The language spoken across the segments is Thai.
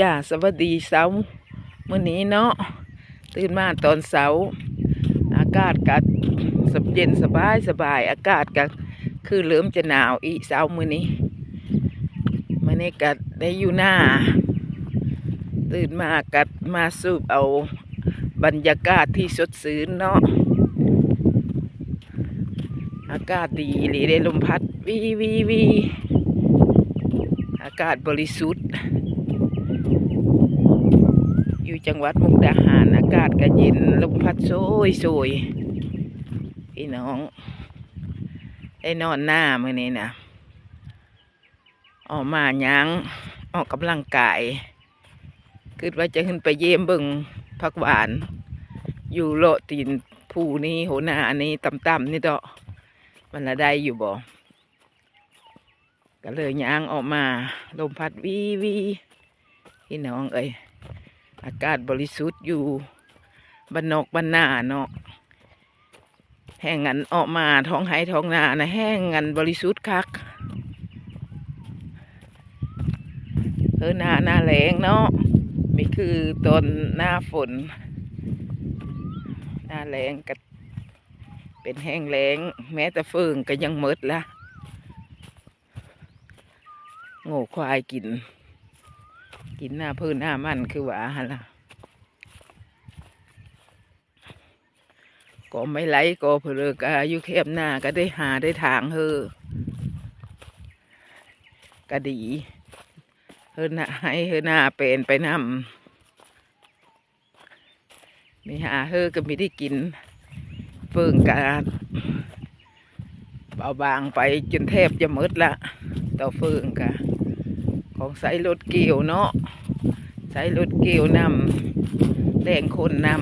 จ้าสวัสดีเสาร์มื้อนี้เนาะตื่นมาตอนเสาร์อากาศกัดสบเย็นสบายสบายอากาศกัดคือเริ่มจะหนาวอีเสาร์มื้อนี้มื้อนี้กัดได้อยู่หน้า ตื่นมากัดมาสูบเอาบรรยากาศที่สดชื่นเนาะอากาศดีหลีได้ลมพัดวีวีวีอากาศบริสุทธิ์ อยู่จังหวัดมุกดาหารอากาศก็เย็นลมพัดโชยโชยพี่น้องได้นอนหน้ามื่อนี้นะออกมายังออกกำลังกายคิดว่าจะขึ้นไปเยี่ยมเบิงผักหวาน อยู่โลตีนผู้นี้โหหน้าอันนี้ต่ำๆนี่ดอกมันละได้อยู่บ่ก็เลยย่างออกมาลมพัดวีวีพี่น้องเอ้ย อากาศบริสุทธิ์อยู่บ้านนอกบ้านนาเนาะแห้งงันออกมาท้องไห้ท้องนานะแห้งงันบริสุทธิ์คักเออหน้าหน้าแรงเนาะไม่คือตอนหน้าฝน หน้าแรงก็เป็นแห้งแรงแม้แต่ฟืองก็ยังหมดละโง่ควายกิน กินหน้าพื้นหน้ามันคือว่าฮะล่ะก็ไม่ไหลก็เพลือกอายุแคบหน้าก็ได้หาได้ทางเฮอก็ดีเฮอหน้าให้เฮอหน้าเป็นไปนำไม่หาเฮอก็ไม่ได้กินเฟิ่งกาเบาบางไปจนแทบจะหมดละต่อเฟิ่งกะ ของใส่รถเกี่ยวเนาะใส่รถเกี่ยวนำแรงคนนำ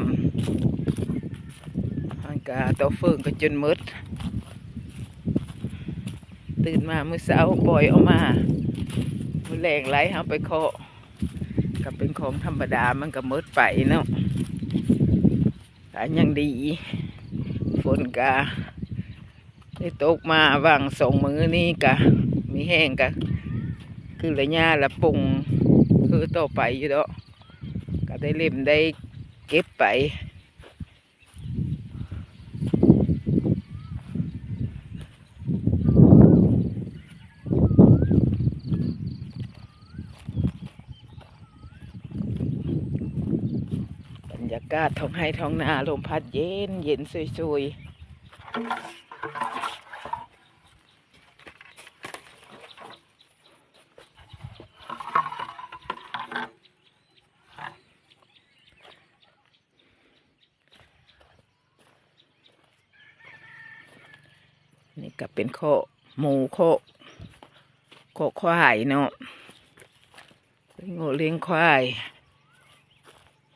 มันก็ตัวเฟืองก็จนมืดตื่นมาเมื่อเช้าปล่อยออกมามือแรงไหลเอาไปเคาะก็เป็นของธรรมดามันก็มืดไปเนาะแต่ยังดี ฝนกะได้ตกมาวางสองมือนี่กะมีแห้งกะ คือระยะละปุงคือต่อไปอยู่ดอกก็ได้เล่มได้เก็บไปบรรยากาศท้องให้ท้องนาลมพัดเย็นเย็นสวยๆ ก็เป็นโคหมูโคโคควายเนาะเป็นโง่เลี้ยงควาย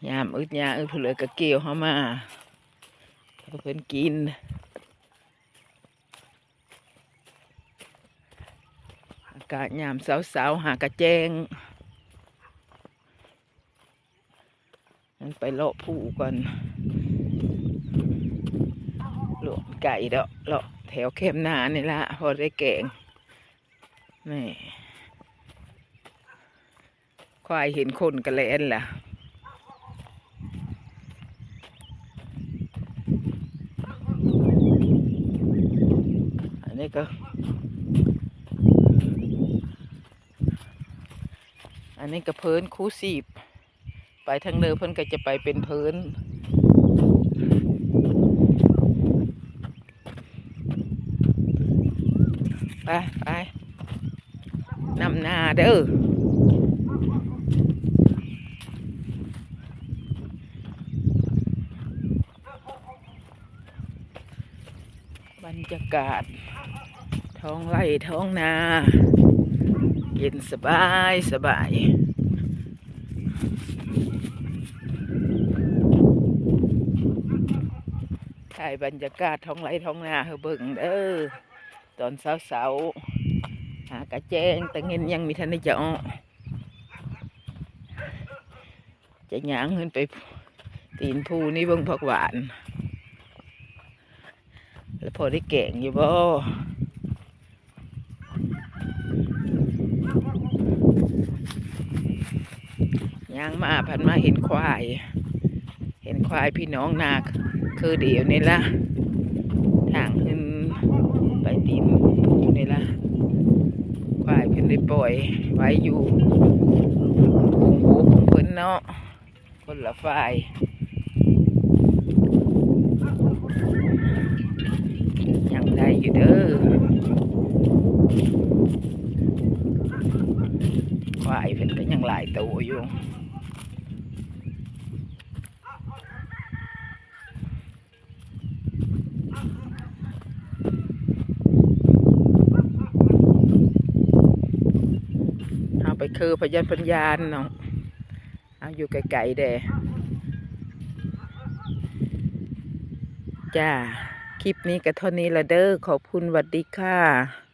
ยามอึดยาอึดเผือกกะเกี่ยวเข้ามาก็เพิ่นกินอากาศยามเสาๆหากระแจงมันไปเลาะผู้ก่อนหลวงไก่เดอกเลาะ แถวเข้มหนานี่ละพอได้แกงนี่ควายเห็นคนกระแลนล่ะอันนี้ก็ อันนี้ก็เพิ่นคูสีบ ไปทางเนือเพิ่นก็จะไปเป็นเพิ่น ไปไปนำหน้าเด้อบรรยากาศ ท้องไร่ท้องนา เย็นสบายสบาย ถ่ายบรรยากาศท้องไร่ท้องนาเฮาเบิ่งเด้อ ตอนเสาๆหากระแจงแต่เงินยังมีทันได้จะออกจะหยางขึ้นไปตีนภูนี่เบิ่งผักหวาน แล้วพอได้แก่งอยู่บ่ยางมาพันมาเห็นควาย เห็นควายพี่น้องนาคือเดียวนี่ละ ไปตีนผูนี่ละควายเพิ่นได้ปล่อย ไว้อยู่โองโหของเพิ่นเนาะคนละฝ่ายยังได้อยู่เด้อควายเพิ่นก็ยังหลายตัวอยู่ เอาไป คือพยันพันยานเนาะเอาอยู่ไกลๆเด้จ้า คลิปนี้ก็เท่านี้ละเด้อขอบคุณวัสดีค่ะ